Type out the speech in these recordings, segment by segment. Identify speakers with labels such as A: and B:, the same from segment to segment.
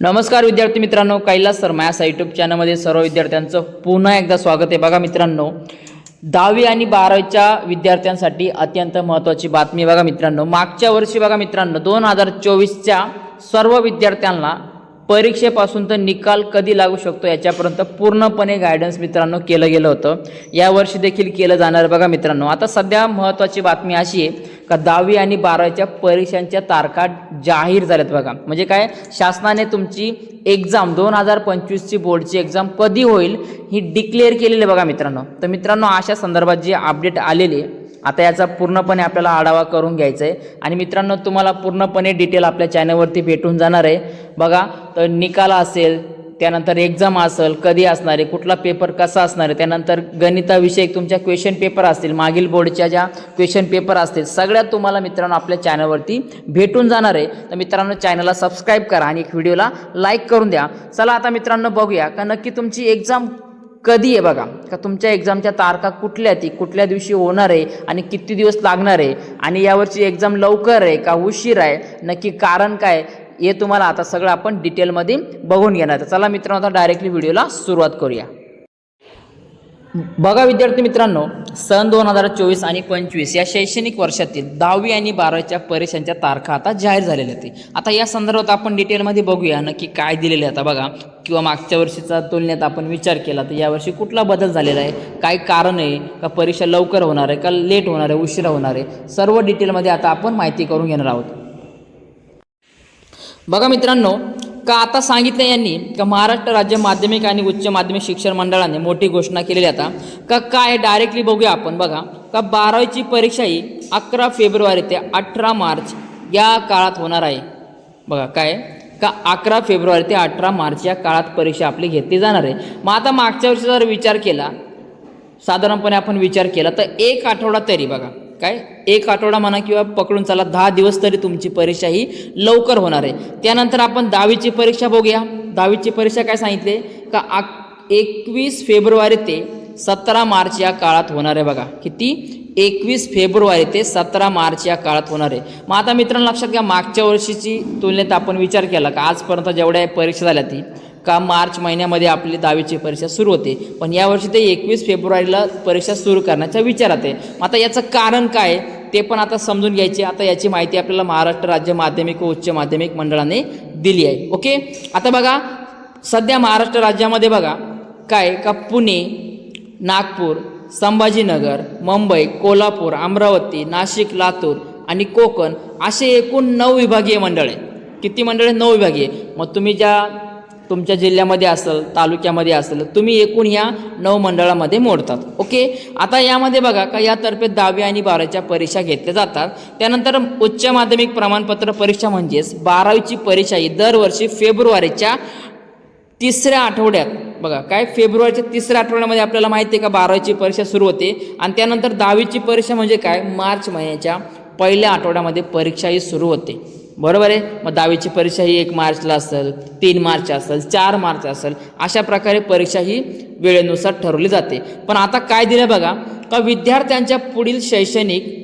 A: नमस्कार विद्यार्थी मित्रांनो. कैलास सर मॅथ्स यूट्यूब चॅनलमध्ये सर्व विद्यार्थ्यांचं पुन्हा एकदा स्वागत आहे. बघा मित्रांनो दहावी आणि बारावीच्या विद्यार्थ्यांसाठी अत्यंत महत्त्वाची बातमी बघा मित्रांनो मागच्या वर्षी बघा मित्रांनो दोन हजार चोवीसच्या सर्व विद्यार्थ्यांना परीक्षेपासून तर निकाल कधी लागू शकतो याच्यापर्यंत पूर्णपणे गायडन्स मित्रांनो केलं गेलं होतं. यावर्षी देखील केलं जाणार बघा मित्रांनो. आता सध्या महत्त्वाची बातमी अशी आहे का दहावी आणि बारावीच्या परीक्षांच्या तारखा जाहीर झाल्यात बघा. म्हणजे काय? शासनाने तुमची एक्झाम दोन हजार पंचवीसची बोर्डची एक्झाम कधी होईल ही डिक्लेअर केलेली बघा मित्रांनो. तर मित्रांनो अशा संदर्भात जे अपडेट आलेली आहे आता याचा पूर्णपणे आपल्याला आढावा करून घ्यायचा आहे आणि मित्रांनो तुम्हाला पूर्णपणे डिटेल आपल्या चॅनलवरती भेटून जाणार आहे. बघा तर निकाल असेल त्यानंतर एक्झाम असेल कधी असणार आहे कुठला पेपर कसा असणार आहे त्यानंतर गणिताविषयक तुमच्या क्वेश्चन पेपर असतील मागील बोर्डच्या ज्या क्वेश्चन पेपर असतील सगळ्या तुम्हाला मित्रांनो आपल्या चॅनलवरती भेटून जाणार आहे. तर मित्रांनो चॅनलला सबस्क्राईब करा आणि एक व्हिडिओला लाईक करून द्या. चला आता मित्रांनो बघूया का नक्की तुमची एक्झाम कधी आहे बघा? का तुमच्या एक्झामच्या तारखा कुठल्या ती कुठल्या दिवशी होणार आहे? आणि किती दिवस लागणार आहे? आणि यावरची एक्झाम लवकर आहे का उशीर आहे? नक्की कारण काय? हे तुम्हाला आता सगळं आपण डिटेलमध्ये बघून घेणार तर चला मित्रांनो आता डायरेक्टली व्हिडिओला सुरुवात करूया. बघा विद्यार्थी मित्रांनो सन दोन हजार चोवीस आणि पंचवीस या शैक्षणिक वर्षातील दहावी आणि बारावीच्या परीक्षांच्या तारखा आता जाहीर झालेल्या आहेत. आता या संदर्भात आपण डिटेलमध्ये बघूया नक्की काय दिलेले आहे आता बघा किंवा मागच्या वर्षीचा तुलनेत आपण विचार केला तर यावर्षी कुठला बदल झालेला आहे? काय कारण आहे? का परीक्षा लवकर होणार आहे? का लेट होणार आहे? उशिरा होणार आहे? सर्व डिटेलमध्ये आता आपण माहिती करून घेणार आहोत. बघा मित्रांनो का आता सांगितलं यांनी? का महाराष्ट्र राज्य माध्यमिक आणि उच्च माध्यमिक शिक्षण मंडळाने मोठी घोषणा केलेली आता? का काय? डायरेक्टली बघूया आपण बघा. का बारावीची परीक्षा ही अकरा फेब्रुवारी ते अठरा मार्च या काळात होणार आहे? बघा काय? का अकरा फेब्रुवारी ते अठरा मार्च या काळात परीक्षा आपली घेतली जाणार आहे? मग आता मागच्या वर्षी जर विचार केला साधारणपणे आपण विचार केला तर एक आठवडा तरी बघा. काय? एक आठवडा म्हणा किंवा पकडून चला दहा दिवस तरी तुमची परीक्षा ही लवकर होणार आहे. त्यानंतर आपण दहावीची परीक्षा बघूया. दहावीची परीक्षा काय सांगितले? का आ एकवीस फेब्रुवारी ते सतरा मार्च या काळात होणार आहे बघा. किती? एकवीस फेब्रुवारी ते सतरा मार्च या काळात होणार आहे. मग आता मित्रांनो लक्षात घ्या मागच्या वर्षीची तुलनेत आपण विचार केला का? आजपर्यंत जेवढ्या परीक्षा झाल्या ती का मार्च महिन्यामध्ये आपली दहावीची परीक्षा सुरू होते. पण यावर्षी ते एकवीस फेब्रुवारीला परीक्षा सुरू करण्याचा विचारात आहे. आता याचं कारण काय? ते पण आता समजून घ्यायचे. आता याची माहिती आपल्याला महाराष्ट्र राज्य माध्यमिक व उच्च माध्यमिक मंडळाने दिली आहे. ओके? आता बघा सध्या महाराष्ट्र राज्यामध्ये बघा काय? का पुणे नागपूर संभाजीनगर मुंबई कोल्हापूर अमरावती नाशिक लातूर आणि कोकण असे एकूण नऊ विभागीय मंडळ आहे किती मंडळ आहे नऊ विभागीय मग तुम्ही ज्या तुमच्या जिल्ह्यामध्ये असेल तालुक्यामध्ये असेल तुम्ही एकूण ह्या नऊ मंडळामध्ये मोडतात ओके? आता यामध्ये बघा का यातर्फे दहावी आणि बारावीच्या परीक्षा घेतल्या जातात. त्यानंतर उच्च माध्यमिक प्रमाणपत्र परीक्षा म्हणजेच बारावीची परीक्षा ही दरवर्षी फेब्रुवारीच्या तिसऱ्या आठवड्यात. बघा काय? फेब्रुवारीच्या तिसऱ्या आठवड्यामध्ये आपल्याला माहिती आहे का बारावीची परीक्षा सुरू होते. आणि त्यानंतर दहावीची परीक्षा म्हणजे काय? मार्च महिन्याच्या पहिल्या आठवड्यामध्ये परीक्षा ही सुरू होते. बरोबर आहे? मग दहावीची परीक्षा ही एक मार्चला असेल तीन मार्च असेल चार मार्च असेल अशा प्रकारे परीक्षा ही वेळेनुसार ठरवली जाते. पण आता काय दिलं बघा का विद्यार्थ्यांच्या पुढील शैक्षणिक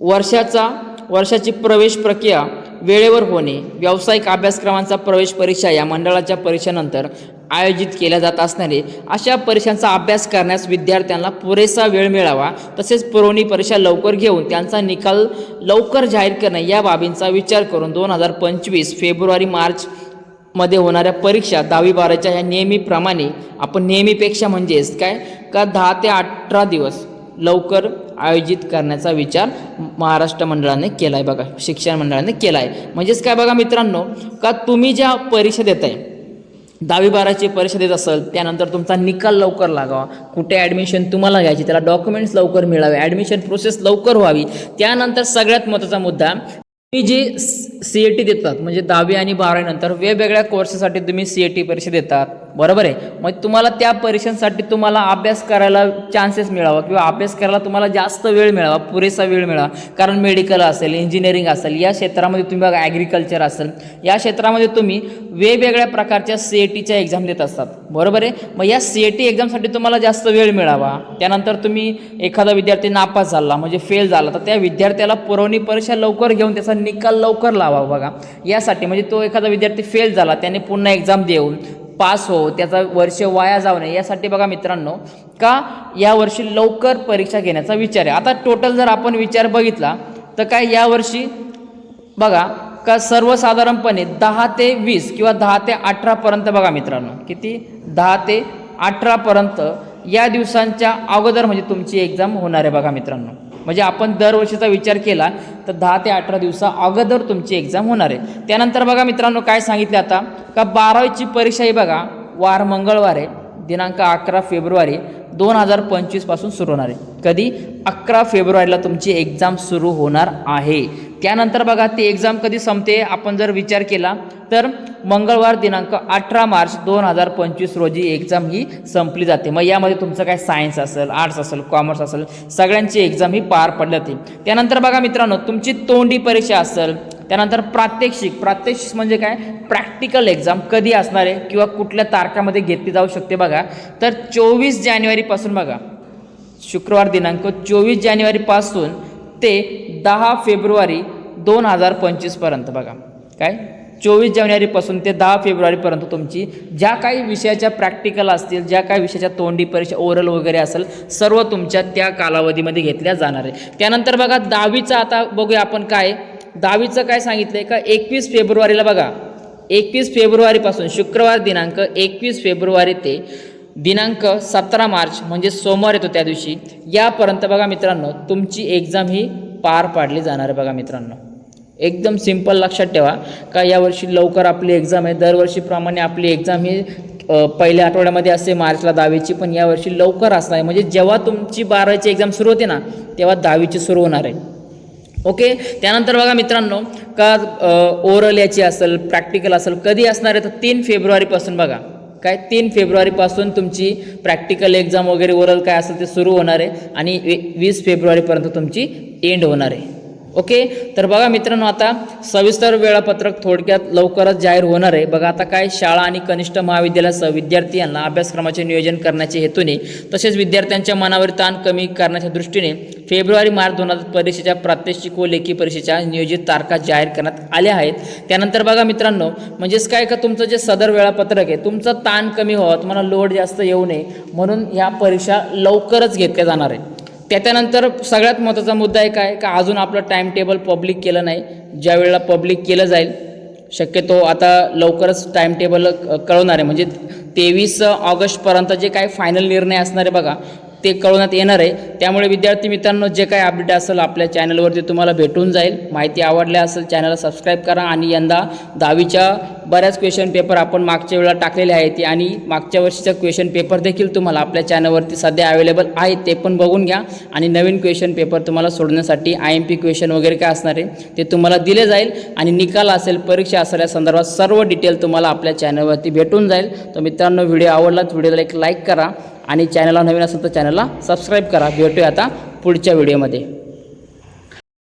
A: वर्षाचा वर्षाची प्रवेश प्रक्रिया वेळेवर होणे व्यावसायिक अभ्यासक्रमांचा प्रवेश परीक्षा या मंडळाच्या परीक्षेनंतर आयोजित केल्या जात असणारे अशा परीक्षांचा अभ्यास करण्यास विद्यार्थ्यांना पुरेसा वेळ मिळावा तसेच पुरवणी परीक्षा लवकर घेऊन त्यांचा निकाल लवकर जाहीर करणे या बाबींचा विचार करून दोन हजार पंचवीस फेब्रुवारी मार्च मध्ये होणाऱ्या परीक्षा दहावी बाराच्या ह्या नेहमीप्रमाणे आपण नेहमीपेक्षा म्हणजेच काय? का दहा ते अठरा दिवस? लवकर आयोजित करण्याचा विचार महाराष्ट्र मंडळाने केला आहे बघा शिक्षण मंडळाने केला आहे म्हणजेच काय बघा मित्रांनो का तुम्ही ज्या परीक्षा देत आहे दहावी बाराची परीक्षा देत असेल त्यानंतर तुमचा निकाल लवकर लागावा कुठे ॲडमिशन तुम्हाला घ्यायची त्याला डॉक्युमेंट्स लवकर मिळावे ॲडमिशन प्रोसेस लवकर व्हावी त्यानंतर सगळ्यात महत्त्वाचा मुद्दा जी सी ए टी देतात म्हणजे दहावी आणि बारावीनंतर वेगवेगळ्या कोर्ससाठी तुम्ही सी ए टी परीक्षा देतात. बरोबर आहे? मग तुम्हाला त्या परीक्षांसाठी तुम्हाला अभ्यास करायला चान्सेस मिळावा किंवा अभ्यास करायला तुम्हाला जास्त वेळ मिळावा पुरेसा वेळ मिळावा. कारण मेडिकल असेल इंजिनिअरिंग असेल या क्षेत्रामध्ये तुम्ही बघा ॲग्रिकल्चर असेल. या क्षेत्रामध्ये तुम्ही वेगवेगळ्या प्रकारच्या सी ए टीच्या एक्झाम देत असतात. बरोबर आहे? मग या सी ए टी एक्झामसाठी तुम्हाला जास्त वेळ मिळावा. त्यानंतर तुम्ही एखादा विद्यार्थी नापास झाला म्हणजे फेल झाला तर त्या विद्यार्थ्याला पुरवणी परीक्षा लवकर घेऊन त्याचा निकाल लवकर लावा बघा. यासाठी म्हणजे तो एखादा विद्यार्थी फेल झाला त्याने पुन्हा एक्झाम देऊन पास हो त्याचा वर्ष वाया जाऊ नये. यासाठी बघा मित्रांनो का यावर्षी लवकर परीक्षा घेण्याचा विचार आहे. आता टोटल जर आपण विचार बघितला तर काय यावर्षी बघा का सर्वसाधारणपणे दहा ते वीस किंवा दहा ते अठरापर्यंत बघा मित्रांनो. किती? दहा ते अठरापर्यंत या दिवसांच्या अगोदर म्हणजे तुमची एक्झाम होणार आहे बघा मित्रांनो. म्हणजे आपण दरवर्षीचा विचार केला तर दहा ते अठरा दिवसा अगोदर तुमची एक्झाम होणार आहे. त्यानंतर बघा मित्रांनो काय सांगितलं आता? का बारावीची परीक्षा ही बघा वार मंगळवार आहे दिनांक अकरा फेब्रुवारी. दोन हजार पंचवीसपासून सुरू होणार आहे. कधी? अकरा फेब्रुवारीला तुमची एक्झाम सुरू होणार आहे. त्यानंतर बघा ती एक्झाम कधी संपते? आपण जर विचार केला तर मंगळवार दिनांक अठरा मार्च दोन हजार पंचवीस रोजी एक्झाम ही संपली जाते. मग यामध्ये तुमचं काय? सायन्स असेल आर्ट्स असेल कॉमर्स असेल सगळ्यांची एक्झाम ही पार पडली जाते. त्यानंतर बघा मित्रांनो तुमची तोंडी परीक्षा असेल त्यानंतर प्रात्यक्षिक. प्रात्यक्षिक म्हणजे काय? प्रॅक्टिकल एक्झाम कधी असणार आहे किंवा कुठल्या तारखामध्ये घेतली जाऊ शकते बघा. तर चोवीस जानेवारीपासून बघा. शुक्रवार दिनांक चोवीस जानेवारीपासून ते दहा फेब्रुवारी दोन हजार पंचवीसपर्यंत बघा. काय? चोवीस जानेवारीपासून ते दहा फेब्रुवारीपर्यंत तुमची ज्या काही विषयाच्या प्रॅक्टिकल असतील ज्या काही विषयाच्या तोंडी परीक्षा ओरल वगैरे असेल सर्व तुमच्या त्या कालावधीमध्ये घेतल्या जाणार आहे. त्यानंतर बघा दहावीचं आता बघूया आपण काय दहावीचं काय सांगितलं आहे का? एकवीस फेब्रुवारीला बघा. एकवीस फेब्रुवारीपासून शुक्रवार दिनांक एकवीस फेब्रुवारी ते दिनांक सतरा मार्च म्हणजे सोमवार येतो त्या दिवशी. यापर्यंत बघा मित्रांनो तुमची एक्झाम ही पार पाडली जाणार आहे बघा मित्रांनो. एकदम सिंपल लक्षात ठेवा का यावर्षी लवकर आपली एक्झाम आहे. दरवर्षीप्रमाणे आपली एक्झाम ही पहिल्या आठवड्यामध्ये असते मार्चला दहावीची पण यावर्षी लवकर असणार आहे. म्हणजे जेव्हा तुमची बारावीची एक्झाम सुरू होते ना तेव्हा दहावीची सुरू होणार आहे. ओके? त्यानंतर बघा मित्रांनो का ओरल याची असेल प्रॅक्टिकल असेल कधी असणार आहे तर तीन फेब्रुवारीपासून बघा. काय? तीन फेब्रुवारीपासून तुमची प्रॅक्टिकल एक्झाम वगैरे ओरल काय असेल ते सुरू होणार आहे आणि वी वीस फेब्रुवारीपर्यंत तुमची एंड होणार आहे. ओके? तर बघा मित्रांनो आता सविस्तर वेळापत्रक थोडक्यात लवकरच जाहीर होणार आहे. बघा आता काय शाळा आणि कनिष्ठ महाविद्यालयासह विद्यार्थी यांना अभ्यासक्रमाचे नियोजन करण्याच्या हेतूने तसेच विद्यार्थ्यांच्या मनावर ताण कमी करण्याच्या दृष्टीने फेब्रुवारी मार्च दोन हजार परीक्षेच्या प्रात्यक्षिक व लेखी परीक्षेच्या नियोजित तारखा जाहीर करण्यात आल्या आहेत. त्यानंतर बघा मित्रांनो म्हणजेच काय का तुमचं जे सदर वेळापत्रक आहे तुमचा ताण कमी व्हावा तुम्हाला लोड जास्त येऊ नये म्हणून ह्या परीक्षा लवकरच घेतल्या जाणार आहे त्याच्यानंतर सगळ्यात महत्त्वाचा मुद्दा एक आहे का अजून आपलं टाईम टेबल पब्लिक केलं नाही. ज्या वेळेला पब्लिक केलं जाईल शक्यतो आता लवकरच टाईम टेबल कळवणार आहे. म्हणजे तेवीस ऑगस्टपर्यंत जे काय फायनल निर्णय असणार आहे बघा ते कळवण्यात येणार आहे. त्यामुळे विद्यार्थी मित्रांनो जे काय अपडेट असेल आपल्या चॅनलवरती तुम्हाला भेटून जाईल. माहिती आवडल्या असेल चॅनलला सबस्क्राईब करा आणि यंदा दहावीच्या बऱ्याच क्वेश्चन पेपर आपण मागच्या वेळेला टाकलेले आहेत. आणि मागच्या वर्षीचा क्वेश्चन पेपर देखील तुम्हाला आपल्या चॅनलवरती सध्या अवेलेबल आहेत. ते पण बघून घ्या. आणि नवीन क्वेश्चन पेपर तुम्हाला सोडण्यासाठी आय एम पी क्वेश्चन वगैरे काय असणार आहे ते तुम्हाला दिले जाईल. आणि निकाल असेल परीक्षा असेल या संदर्भात सर्व डिटेल तुम्हाला आपल्या चॅनलवरती भेटून जाईल. तर मित्रांनो व्हिडिओ आवडलाच व्हिडिओला एक लाईक करा. आणि चॅनलला नवीन असेल तर चॅनलला सबस्क्राईब करा. भेटूया आता पुढच्या व्हिडिओमध्ये.